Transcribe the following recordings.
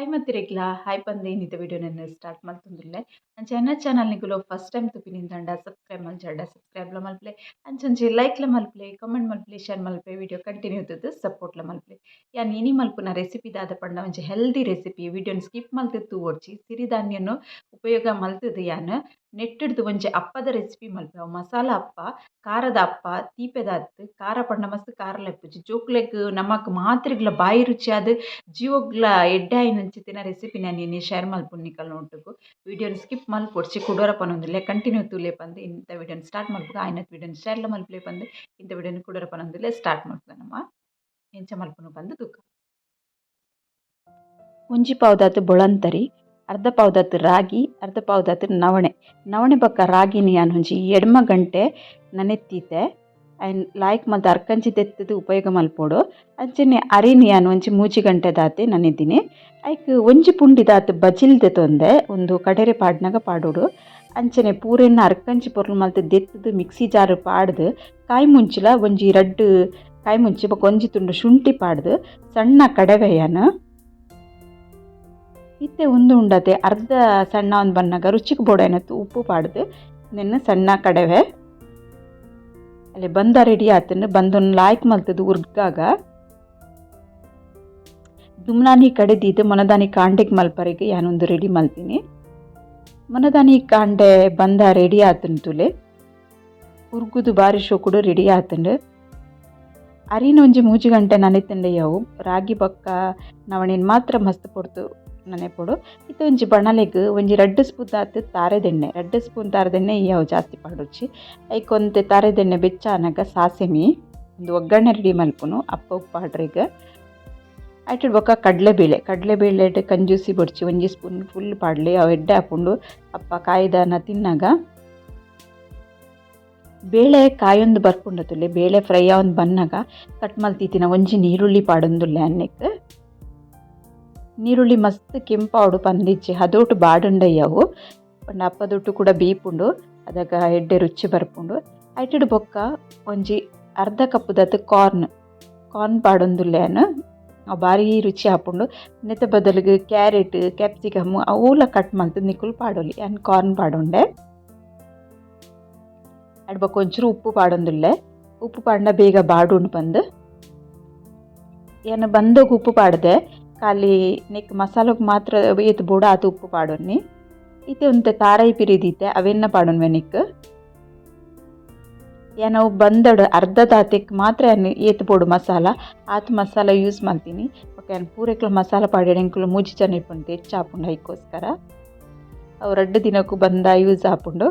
Hi ಮತ್ತಿರೆಗ್ಲ hi ಪಂದ್ ಏನಿದೆ video ನನ್ನ ಸ್ಟಾರ್ಟ್ ಮಲ್ತೊಂದುಲ್ಲೆ ಅಂಚ ಚೆನ್ನ ನಿಗುಲು ಫಸ್ಟ್ ಟೈಮ್ ತುಪಿನಿಂದಂಡ ಸಬ್ಸ್ಕ್ರೈಬ್ ಮಲ್ಚಂಡ ಸಬ್ಸ್ಕ್ರೈಬ್ಲ ಮಲ್ಪಲೆ ಅಂಚಂಚಿ ಲೈಕ್ಲ ಮಲ್ಪಲೆ ಕಮೆಂಟ್ ಮಲ್ಪಲೆ ಶೇರ್ ಮಲ್ಪಲೆ ವಿಡಿಯೋ ಕಂಟಿನ್ಯೂ ಇದ್ದದ್ದು ಸಪೋರ್ಟ್ಲ ಮಲ್ಪಲೆ ಯಾನ್ ಇನಿ ಮಲ್ಪುನ ರೆಸಿಪಿ ದಾದ ಪಂಡ ಒಂಜಿ ಹೆಲ್ದಿ ರೆಸಿಪಿ ವಿಡಿಯೋನ ಸ್ಕಿಪ್ ಮಲ್ತಿತ್ತು ಓಡ್ಚಿ ಸಿರಿಧಾನ್ಯನು ಉಪಯೋಗ ಮಲ್ತದ್ದು ಯಾನ್ ನೆಟ್ಟಿಡ್ದು ಒಂಜಿ ಅಪ್ಪದ ರೆಸಿಪಿ ಮಲ್ಪೆವು ಮಸಾಲ ಅಪ್ಪ ಕಾರದ ಅಪ್ಪ, ತೀಪೆದ ತೀಪೆದಾತ್ ಖಾರ ಪಂಡ ಮಸ್ತ್ ಖಾರ ಲೆಪ್ಪುಜಿ ಜೋಕ್ಲೆಗ್ ನಮಕ್ ಮಾತ್ರೆಗ್ಲ ಬಾಯಿ ರುಚಿಯಾದ್ ಜೀವಗ್ಲ ಎಡ್ಡೆ ಆಯಿನಂಚಿತ್ತಿನ ರೆಸಿಪಿ ನಾನು ನಿನ್ನೆ ಶೇರ್ ಮಲ್ಪುನ್ ನಿಕಲ್ನ ವಿಡಿಯೋನ ಸ್ಕಿಪ್ ಮಲ್ಪೊಡ್ಸಿ ಕುಡೋರ ಪನೊಂದುಲ್ಲೆ ಕಂಟಿನ್ಯೂ ತೂಲೆ ಪಂದ್ ಇಂಥ ವಿಡಿಯೋನ ಸ್ಟಾರ್ಟ್ ಮಲ್ಪುಗ, ಆಯ್ನತ್ ವಿಡಿಯೋನ ಶೇರ್ಲ ಮಲ್ಪಲೆ ಪಂದ್ ಇಂಥ ವಿಡಿಯೋನ ಕುಡೋರ ಪನೊಂದುಲ್ಲೆ ಸ್ಟಾರ್ಟ್ ಮಲ್ಪುದನಮ್ಮ ಎಂಚ ಮಲ್ಪುನು ಪಂದ್ ತೂಕ. ಒಂಜಿ ಪಾವ್ದಾತ್ ಬೊಳಂತರಿ. ಅರ್ಧ ಪಾವ್ದಾತ್ ರಾಗಿ ಅರ್ಧ ಪಾವ್ದಾತ್ ನವಣೆ. ನವಣೆ ಬೊಕ್ಕ ರಾಗಿ ಯಾನ್ ಒಂಜಿ ಎಡ್ಮ ಗಂಟೆ ನನೆತ್ತೀತೆ. ಆ್ಯಂಡ್ ಲಾಯ್ಕ್ ಮಲ್ತ್ ಅರ್ಕಂಚಿ ತೆತ್ತದು ಉಪಯೋಗ ಮಲ್ಪೋಡು. ಅಂಚನೆ ಅರಿನಿ ಯಾನ್ ಒಂಜಿ ಮೂಜಿ ಗಂಟೆ ದಾತೆ ನನಿದ್ದೀನಿ ಐಕ್ ಒಂಜಿ ಪುಂಡಿ ದಾತ್ ಬಜಿಲ್ದೆ ತೊಂದೆ ಒಂದು ಕಡೆರೆ ಪಾಡ್ನಾಗ ಪಾಡೋಡು. ಅಂಚನೆ ಪೂರೆನ್ನ ಅರ್ಕಂಚಿ ಪೊರ್ಲು ಮಲ್ತ್ ದೆತ್ತದು ಮಿಕ್ಸಿ ಜಾರು ಪಾಡ್ದು. ಕಾಯಿ ಮುಂಚಿಲ ಒಂಜಿ ರಡ್ಡ್, ಕಾಯಿ ಮುಂಚಿ ಬೊಕ ಒಂಜಿ ತುಂಡು ಶುಂಠಿ ಪಾಡ್ದು. ಸಣ್ಣ ಕಡೆವೆಯನ್ ಇತ್ತೆ ಉಂದು ಉಂಡತೆ. ಅರ್ಧ ಸಣ್ಣ ಒಂದು ಬಂದಾಗ ರುಚಿಗೆ ಬೋಡೇನತ್ತು ಉಪ್ಪು ಪಾಡ್ದು. ನಿನ್ನ ಸಣ್ಣ ಕಡೆವೆ. ಅಲ್ಲಿ ಬಂದ ರೆಡಿ ಆತನ ಬಂದೊಂದು ಲಾಯ್ಕ್ ಮಲ್ತದು ಉರ್ಗಾಗ ದುಮ್ನಾನಿ ಕಡೆದಿದ್ದು ಮೊನದಾನಿ ಕಾಂಡೆಗೆ ಮಲ್ಪರಿಗೆ ಯಾನೊಂದು ರೆಡಿ ಮಲ್ತೀನಿ. ಮೊನದಾನಿ ಕಾಂಡೆ ಬಂದ ರೆಡಿ ಆತನ ತುಲೆ. ಉರ್ಗುದು ಬಾರಿ ಶೋಕುಡು ರೆಡಿ ಆತಂಡು. ಅರಿನ ಒಂಜಿ ಮೂಜಿ ಗಂಟೆ ನನಿತಂಡೆ ಯಾವು. ರಾಗಿ ಬಕ್ಕ ನವಣಿನ ಮಾತ್ರ ಮಸ್ತ್ ಪೊಡ್ತು. ನೆನೆಪೊಡು ಇತ್ತು ಒಂಜಿ ಬಣಲೆಗ್ ಒಂಜಿ ರಡ್ಡ್ ಸ್ಪೂನ್ ದಾತ್ ತಾರೆದೆಣ್ಣೆ. ರಡ್ಡ್ ಸ್ಪೂನ್ ತಾರೆದೆಣ್ಣೆ ಇಯ್ಯವು ಜಾಸ್ತಿ ಪಾಡುಚಿ ಐಕ್ ಒಂತೆ ತಾರೆದೆಣ್ಣೆ ಬೆಚ್ಚಾನಗ ಸಾಸೆಮಿ, ಒಂದು ಒಗ್ಗರಣೆ ರೆಡಿ ಮಲ್ಪುನು ಅಪ್ಪ ಉಪ್ಪು ಪಾಡ್ರೆಗ್ ಐಟಡ್ ಬೊಕ ಕಡಲೆಬೇಳೆ. ಇಟ್ಟು ಕಂಜೂಸಿ ಬೊಡ್ಚಿ, ಒಂಜಿ ಸ್ಪೂನ್ ಫುಲ್ ಪಾಡ್ಲಿ ಅವು ಎಡ್ಡೆ ಹಾಕೊಂಡು ಅಪ್ಪ ಕಾಯ್ದಾನ ತಿನ್ನಾಗ. ಬೇಳೆ ಕಾಯೊಂದು ಬರ್ಪುಂಡತುಲ್ಲೆ ಬೇಳೆ ಫ್ರೈ ಒಂದು ಬನ್ನಾಗ ಕಟ್ ಮಲ್ತಿತ್ತಿನ ಒಂಜಿ ನೀರುಳ್ಳಿ ಪಾಡೊಂದುಲ್ಲೆ ಅನ್ನೆಕ್. ನೀರುಳ್ಳಿ ಮಸ್ತ್ ಕೆಂಪಾವಡು ಪಂದಿಚ್ಚಿ. ಹದೋಟು ಬಾಡುಂಡಯ್ಯವು. ಅಪ್ಪದೊಟ್ಟು ಕೂಡ ಬೀಪುಂಡು ಅದಾಗ ಎಡ್ಡೆ ರುಚಿ ಬರ್ಪುಂಡು. ಐಟೆಡ್ ಬೊಕ್ಕ ಒಂಜಿ ಅರ್ಧ ಕಪ್ಪುದತ್ ಕಾರ್ನ್. ಕಾರ್ನ್ ಪಾಡೊಂದುಲ್ಲೆನ್. ಭಾರಿ ರುಚಿ ಹಾಪುಂಡು. ನೆತ್ತ ಬದಲಿಗೆ ಕ್ಯಾರೆಟ್, ಕ್ಯಾಪ್ಸಿಕಮ್ ಅವೆಲ್ಲ ಕಟ್ ಮಲ್ತು ನಿಕುಲು ಪಾಡೊಲಿ. ಆ್ಯಂಡ್ ಕಾರ್ನ್ ಪಾಡೊಂಡೆ. ಅಡ್ ಬೊಕ್ಕ ಒಂಚೂರು ಉಪ್ಪು ಪಾಡೊಂದುಲ್ಲೆ. ಉಪ್ಪು ಪಾಂಡ ಬೇಗ ಬಾಡುಂಡು ಬಂದು ಏನು ಬಂದೋಗಿ ಉಪ್ಪು ಪಾಡ್ದೆ. ಖಾಲಿ ನೆಕ್ ಮಸಾಲಕ್ಕೆ ಮಾತ್ರ ಏತ್ ಬುಡ ಅದು ಉಪ್ಪು ಪಾಡೋಣಿ ಇತ್ತೆ ಒಂದು ತಾರಾಯಿ ಪಿರಿದಿತ್ತೆ ಅವೆನ್ನ ಪಾಡೋಣ ನಿಕ್. ಏನವು ಬಂದಡು ಅರ್ಧ ತಾತೆಕ್ ಮಾತ್ರ ಏನು ಏತ್ ಬೋಡು ಮಸಾಲ ಆತ ಮಸಾಲ ಯೂಸ್ ಮಾಡ್ತೀನಿ. ಓಕೆ, ಏನು ಪೂರೆಕ್ಲ ಮಸಾಲ ಪಾಡ್ಯಾಡ ಎಂಕುಲು ಮೂಜಿ ಇಪ್ಪುಂಡು ಹೆಚ್ಚು ಹಾಕೊಂಡು ಐಕೋಸ್ಕರ ಅವು ರಡ್ಡ್ ದಿನಕ್ಕೂ ಬಂದ ಯೂಸ್ ಹಾಕೊಂಡು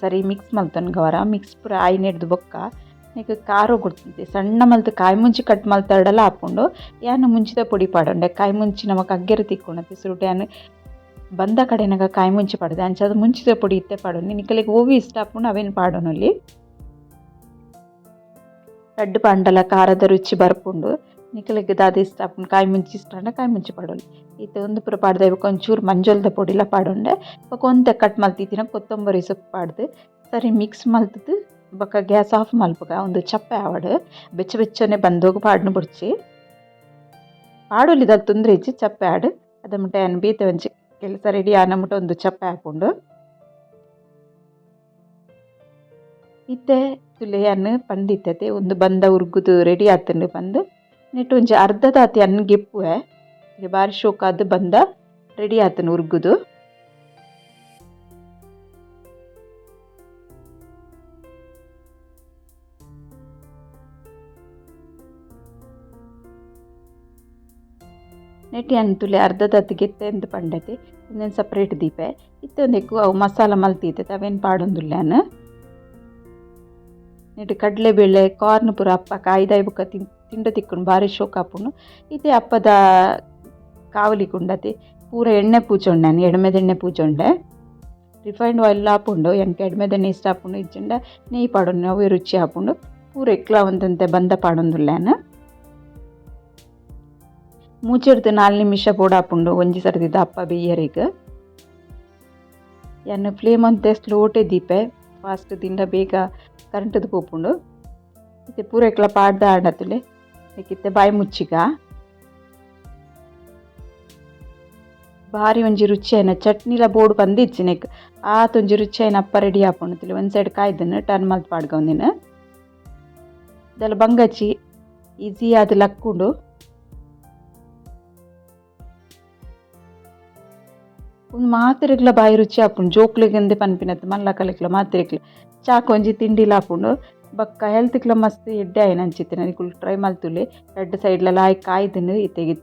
ಸರಿ, ಮಿಕ್ಸ್ ಮಾಡ್ತಾನೆ ಗವರ ಮಿಕ್ಸ್ ಪೂರ ಆಯ್ನೆಡ್ದು ಬೊಕ್ಕ. నీకు ಕಾರು ಕೊಡ್ತಿದ್ದೆ ಸಣ್ಣ ಮಲ್ತು ಕಾಯಿ ಮುಂಚಿ ಕಟ್ ಮಲ್ತಾಡಲ್ಲ ಹಾಕೊಂಡು ಯಾನು ಮುಂಚಿದ ಪುಡಿ ಪಾಡೊಂಡೆ. ಕಾಯಿ ಮುಂಚಿ ನಮಕ್ ಅಗ್ಗೆರೆ ತಿಕ್ಕೊಂಡತಿ ಸುರುಟೆ ಯಾನು ಬಂದ ಕಡೆನಾಗ ಕಾಯಿ ಮುಂಚಿ ಪಾಡದೆ. ಅಂಚದು ಮುಂಚಿತ ಪುಡಿ ಇತ್ತೆ ಪಾಡೋನಿ ನಿಕಲಿಗೆ ಓವಿ ಇಷ್ಟ ಹಾಕ್ಕೊಂಡು ಅವೇನು ಪಾಡೋನಲ್ಲಿ ಲಡ್ಡು ಪಾಂಡಲ, ಖಾರದ ರುಚಿ ಬರ್ಪುಂಡು ನಿಕಲಿಗೆ ದಾದ ಇಷ್ಟ ಹಾಕ್ಕೊಂಡು ಕಾಯಿ ಮುಂಚಿ ಇಷ್ಟ ಕಾಯಿ ಮುಂಚಿ ಪಾಡೋಲಿ. ಈತ ಒಂದು ಪುರ ಪಾಡ್ದೆ ಒಂಚೂರು ಮಂಜೊಲ್ದ ಪುಡಿಲ ಪಾಡೊಂಡೆ. ಇವಾಗ ಕಟ್ ಮಲ್ತಿತ್ತಿನ ಕೊತ್ತಂಬರಿ ಸೊಪ್ಪು ಪಾಡ್ದು. ಸರಿ ಮಿಕ್ಸ್ ಮಲ್ತದ್ದು ಬೊಕ ಗ್ಯಾಸ್ ಆಫ್ ಮಲ್ಪಗ, ಒಂದು ಚಪ್ಪೆ ಆವಡ್, ಬೆಚ್ಚ ಬೆಚ್ಚನೆ ಬಂದೋಗು ಪಾಡ್ನು ಬುಡ್ಚಿ. ಪಾಡೊಲಿದ ತೊಂದರೆ ಇಜ್ಜಿ ಚಪ್ಪೆ ಆಡ್, ಅದ ಮುಟ್ಟ ಏನು ಬೀತೆ ಒಂಚಿ ಕೆಲಸ ರೆಡಿ ಆನ ಮುಟ್ಟ ಒಂದು ಚಪ್ಪೆ ಹಾಕೊಂಡು. ಇತ್ತೆ ತುಲೆ ಅನ್ನು ಪಂಡಿತ್ತತೆ, ಒಂದು ಬಂದ ಉರ್ಗುದು ರೆಡಿ ಆತಂಡು ಬಂದು. ನೆಟ್ಟು ಒಂಜಿ ಅರ್ಧ ತಾತಿ ಅನ್ನ ಗೆಪ್ಪುವೆ, ಬಾರಿ ಶೋಕಾದ್ ಬಂದ ರೆಡಿ ಆತನು ಉರ್ಗುದು. ನೆಟ್ಟಿ ಅಂತುಲೆ ಅರ್ಧದ ಅತ್ತಿಗೆತ್ತೆ ಅಂತ ಪಂಡತೆ ಇನ್ನೊಂದು ಸಪ್ರೇಟ್ ದೀಪೆ. ಇತ್ತೊಂದು ಎಕ್ಕು ಅವು ಮಸಾಲ ಮಲ್ತಿತ್ತೆ ತಾವೇನು ಪಾಡೊಂದುಲ್ಲಾನ ನೆಟ್ಟು ಕಡಲೆಬೇಳೆ ಕಾರ್ನ್ ಪುರ ಅಪ್ಪ ಕಾಯ್ದಾಯ್ ಬುಕ್ಕ ತಿನ್, ತಿಂಡ ತಿಕ್ಕೊಂಡು ಭಾರಿ ಶೋಕಾಪುಣ್ಣು ಇತ್ತೆ ಅಪ್ಪದ ಕಾವಲಿ ಕುಂಡತಿ, ಪೂರ ಎಣ್ಣೆ ಪೂಜೊಂಡೆ ನಾನು ಪೂಜೆ ಉಂಡೆ ರಿಫೈನ್ಡ್ ಆಯಿಲ್ ಹಾಪುಂಡು ಎಂಕೆ ಎಡ್ಮೆದೆಣ್ಣೆ ಇಷ್ಟ ಹಾಕೊಂಡು ಇಜ್ಜಂಡ ನೇಯ್ ಪಾಡೋಣ ನವ್ವೆ ರುಚಿ ಹಾಪುಂಡು ಪೂರ ಎಕ್ಲ ಒಂದಂತೆ ಬಂದ ಪಾಡೊಂದುಲ್ಲಾನ ನಾಲ್ ನಿಮಿಷ ಬೋಡಾಪುಂಡು ಒಂಜಿ ಸರ್ತಿ ಅಪ್ಪ ಬೇಯರಿಗ. ಎನ್ನ ಫ್ಲೇಮ್ ಅಂತೆ ಸ್ಲೋಟೆ ದೀಪೆ ಫಾಸ್ಟ್ ದಿಂಡ ಬೇಗ ಕರೆಂಟ್ದು ಪೋಪುಂಡು ಇತ್ತೆ ಪೂರ ಇಕ್ಲ ಪಾಡ್ದ ಆಡತುಲೆ ಬೇಕಿತ್ತೆ ಬಾಯಿ ಮುಚ್ಚಿಗ. ಭಾರಿ ಒಂಜಿ ರುಚಿ ಆಯ್ನ ಚಟ್ನಿಲ ಬೋಡು ಪಂದ್ ಇಜ್ಜಿನೆಕ್ ಆತ್ ಒಂಜಿ ರುಚಿ ಆಯ್ನ ಅಪ್ಪ ರೆಡಿ ಆಪುಂಡು ಒಂದು ಸೈಡ್ ಕಾಯ್ದನು ಟರ್ನ್ ಮಲ್ತ್ ಪಾಡ್ಗೊಂದಿನ ಇದೆಲ್ಲ ಬಂಗಚ್ಚಿ ಈಸಿ ಆದ್ ಲಕ್ಕುಂಡು. ಒಂದು ಮಾತೆರೆಗ್ಲ ಬಾಯಿ ರುಚಿ ಆಪುಂಡು ಜೋಕ್ಲಿಗೆಂದೇ ಪನ್ಪಿನತ್ತ ಮಲ್ಲಕಲೆಕ್ಲ ಮಾತೆರೆಕ್ಲ ಚಾಕೊಂಜಿ ತಿಂಡಿ ಆಪುಂಡು ಬೊಕ್ಕ ಹೆಲ್ತ್ಕ್ಲ ಮಸ್ತ್ ಎಡ್ಡೆ ಆಯ್ನ ಅಂಚಿತ್ತಿನ ನಿಕುಲು ಟ್ರೈ ಮಲ್ತುಲೆ. ಎಡ್ಡೆ ಸೈಡ್ಲ ಲಾಯ್ ಕಾಯ್ದನು ಇತ್ತೆಗೆ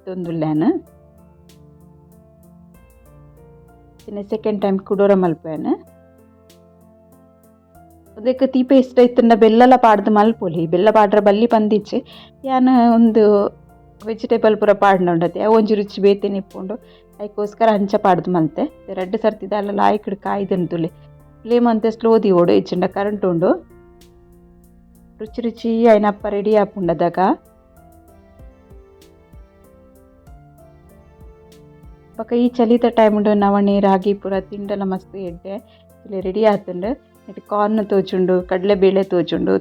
ಇನ್ನ ಸೆಕೆಂಡ್ ಟೈಮ್ ಕುಡೋರ ಮಲ್ಪೇನು ಅದಕ್ಕೆ ತೀಪ ಇಷ್ಟ ಇತ್ತಂಡ ಬೆಲ್ಲಲ ಪಾಡ್ದು ಮಲ್ಪೊಲಿ ಬೆಲ್ಲ ಪಾಡ್ರೆ ಬಲ್ಲಿ ಬಂದಿಚ್ಚೆ ಯಾನ ಒಂದು ವೆಜಿಟೇಬಲ್ ಪೂರ ಪಾಡ್ನ ಉಂಡತ್ತೆ ಒಂಜಿ ರುಚಿ ಬೇತೆ ನಿಪ್ಪುಂಡು ಅದಕ್ಕೋಸ್ಕರ ಅಂಚ ಪಾಡ್ದು ಮಲ್ತೆ ರಡ್ಡ್ ಸರ್ತಿ ದಾಲ ಲಾಯ್ಕಡ್ ಕಾಯ್ದನ್ ತುಲೆ. ಫ್ಲೇಮ್ ಅಂತೆ ಸ್ಲೋ ದಿ ಓಡು ಇಚ್ಚಿಂಡ ಕರೆಂಟ್ ಉಂಡು. ರುಚಿ ರುಚಿ ಅಯ್ನಪ್ಪ ರೆಡಿ ಆಪುಂಡದಾಗ ಬೊಕ ಈ ಚಲಿತ ಟೈಮ್ ಉಂಡು ನವಣೆ ರಾಗಿ ಪೂರ ತಿಂಡಲ ಮಸ್ತ್ ಎಡ್ಡೆ. ಇಲ್ಲಿ ರೆಡಿ ಆತುಂಡು. ನೆಟ್ ಕಾರ್ನ್ ತೋಜುಂಡು ಕಡಲೆಬೇಳೆ ತೋಜುಂಡು.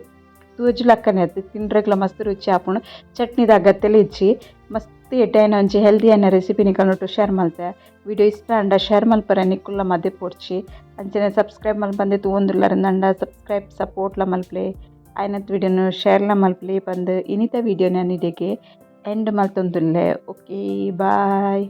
ತೂಜುಲಕ್ಕನೆ ಆತು ತಿಂಡ್ರೆಗ್ಲ ಮಸ್ತ್ ರುಚಿ ಆಪುಂಡು ಚಟ್ನಿದ ಅಗತ್ಯಲ ಇಜ್ಜಿ. ಮಸ್ತ್ ಆಯ್ನ ಒಂಜಿ ಹೆಲ್ದಿ ಆಯ್ನ ರೆಸಿಪಿ ನಿಕಲ್ನೊಟ್ಟು ಶೇರ್ ಮಲ್ತೆ ವಿಡಿಯೋ ಇಷ್ಟ ಅಂಡ ಶೇರ್ ಮಲ್ಪರೆ ನಿಕ್ಕುಲ್ಲ ಮದ್ದೆ ಪೋಡ್ಚಿ. ಅಂಚನೆ ಸಬ್ಸ್ಕ್ರೈಬ್ ಮಲ್ಪಂದೆ ತೂವೊಂದುಲ್ಲರಂದಂಡ ಸಬ್ಸ್ಕ್ರೈಬ್ ಸಪೋರ್ಟ್ಲ ಮಲ್ಪ್ಲೆ ಆಯ್ನತ್ ವಿಡಿಯೋನು ಶೇರ್ಲ ಮಲ್ಪ್ಲೆ ಬಂದು ಇನಿತ ನಾನು ಇದಕ್ಕೆ ಎಂಡ್ ಮಲ್ತೊಂದುಲ್ಲೆ ಓಕೆ, ಬಾಯ್.